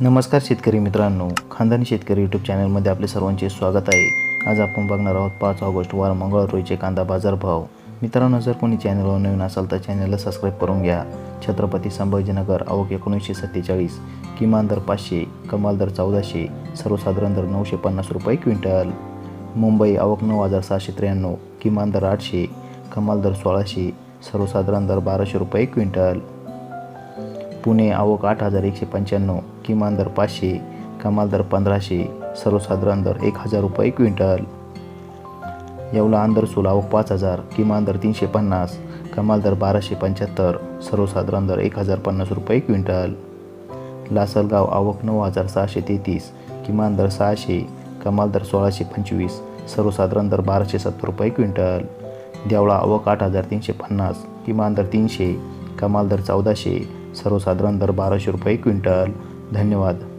नमस्कार शेतकरी मित्रांनो. खानदानी शेतकरी यूट्यूब चॅनलमध्ये आपले सर्वांचे स्वागत आहे. आज आपण बघणार आहोत पाच ऑगस्ट वार मंगळवार रोजचे कांदा बाजारभाव. मित्रांनो जर कोणी चॅनलवर नवीन असाल तर चॅनलला सबस्क्राईब करून घ्या. छत्रपती संभाजीनगर आवक एकोणीसशे सत्तेचाळीस किमान दर पाचशे कमाल दर चौदाशे सर्वसाधारण दर नऊशे पन्नास रुपये क्विंटल. मुंबई आवक नऊ हजार सहाशे त्र्याण्णव किमान दर आठशे कमाल दर सोळाशे सर्वसाधारण दर बाराशे रुपये क्विंटल. पुणे आवक आठ हजार एकशे पंच्याण्णव किमान दर पाचशे कमाल दर पंधराशे सर्वसाधारण दर एक हजार रुपये क्विंटल. येवला आंदरसूल आवक पाच हजार किमान दर तीनशे पन्नास कमाल दर बाराशे पंच्याहत्तर सर्वसाधारण दर एक हजार पन्नास रुपये क्विंटल. लासलगाव आवक नऊ हजार सहाशे तेहतीस किमान दर सहाशे कमाल दर सोळाशे पंचवीस सर्वसाधारण दर बाराशे सत्तर रुपये क्विंटल. देवळा आवक आठ हजार तीनशे पन्नास किमान दर तीनशे कमाल दर चौदाशे सर्वसाधारण दर बाराशे रुपये क्विंटल. धन्यवाद.